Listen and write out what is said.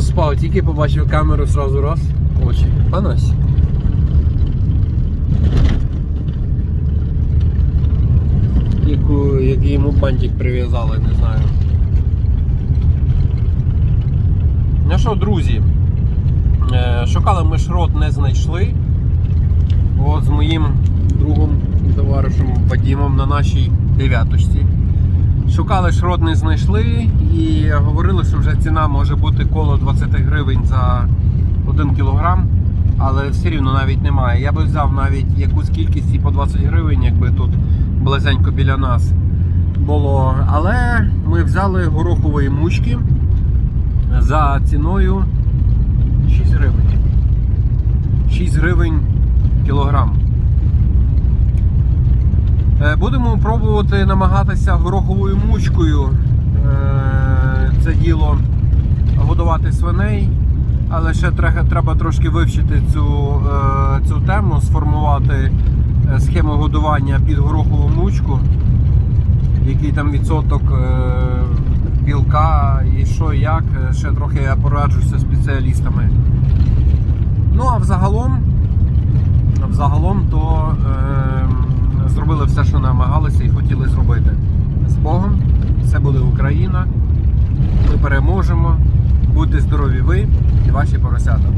спав, тільки побачив камеру сразу раз. Очі. Панась. Яку, який йому бантик прив'язали, не знаю. Ну що, друзі, е, шукали ми шрот, не знайшли. От з моїм другом і товаришем Вадімом на нашій дев'яточці. Шукали шрот, не знайшли і говорили, що вже ціна може бути коло 20 гривень за 1 кілограм, але все рівно навіть немає. Я би взяв навіть якусь кількість і по 20 гривень, якби тут близенько біля нас було. Але ми взяли горохової мучки за ціною 6 гривень. 6 гривень кілограм. Е, Будемо пробувати намагатися гороховою мучкою е, це діло годувати свиней, але ще треба, трошки вивчити цю, е, цю тему, сформувати схему годування під горохову мучку, який там відсоток білка і що як. Ще трохи я пораджуся з спеціалістами. Ну а взагалом, взагалом то е, зробили все, що намагалися і хотіли зробити. З Богом, все буде Україна. Ми переможемо. Будьте здорові ви і ваші поросята.